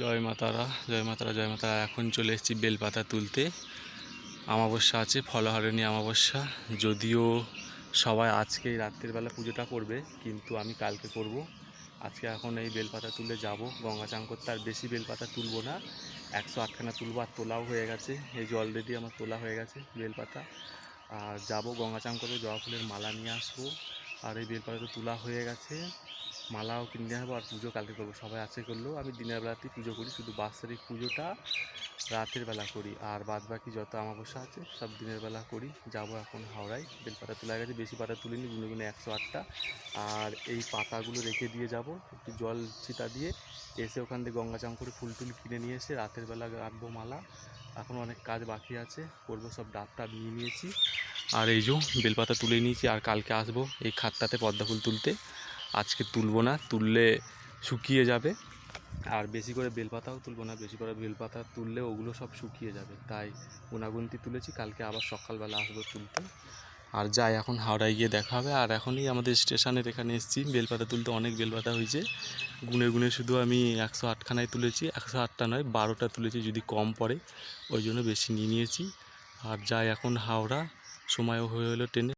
জয় মাতারা জয় মাতারা জয় মাতারা এখন চলে এসেছি বেলপাতা তুলতে। অমাবস্যা আছে, ফলহারিণী অমাবস্যা যদিও সবাই আজকেই রাত্রির বেলা পুজোটা করবে, কিন্তু আমি কালকে করব। আজকে এখন এই বেলপাতা তুলে যাব। গঙ্গা চান করতে আর বেশি বেলপাতা তুলবো না। একশো আটখানা তুলবো আর তোলাও হয়ে গেছে। এই যে অলরেডি আমার তোলা হয়ে গেছে বেলপাতা। আর যাব গঙ্গা চান করব জবা ফুলের মালা নিয়ে আসব। আর এই বেলপাতা তো তোলা হয়ে গেছে। মালাও কিনে নেব আর পুজো কালকে করব। সবাই আছে করলেও আমি দিনের বেলাতেই পুজো করি, শুধু বাৎসরিক পুজোটা রাতের বেলা করি। আর বাদ বাকি যত আমাবস্যা আছে, সব দিনের বেলা করি। যাব এখন হাওড়ায়। বেলপাতা তোলা গেছে বেশি পাতা তুলিনি, গুনে গুনে একশো আটটা। আর এই পাতাগুলো রেখে দিয়ে যাব, একটু জল ছিটা দিয়ে। এসে ওখান থেকে গঙ্গা চান করে ফুল টুল কিনে নিয়ে এসে রাতের বেলা রাখব মালা। এখন অনেক কাজ বাকি আছে, করব সব ডাবটা নিয়ে নিয়েছি। আর এই যে বেলপাতা তুলে নিয়েছি, আর কালকে আসব এই খাতটাতে পদ্মা ফুল তুলতে। আজকে তুলবো না, তুললে শুকিয়ে যাবে। আর বেশি করে বেলপাতাও তুলবো না, বেশি করে বেলপাতা তুললে ওগুলো সব শুকিয়ে যাবে। তাই গুনাগুনতি তুলেছি, কালকে আবার সকালবেলা আসব তুলতে। আর যাই, এখন হাওড়ায় গিয়ে দেখা হবে। আর এখনই আমাদের স্টেশনের এখানে এসেছি, বেলপাতা তুলতে অনেক বেলপাতা হয়েছে। গুনে গুনে শুধু আমি একশো আটখানায় তুলেছি, একশো আটটা নয়, বারোটা তুলেছি, যদি কম পড়ে। ওই জন্য বেশি নিয়ে নিয়েছি। আর যাই, এখন হাওড়া, সময়ও হয়ে হলো ট্রেনে।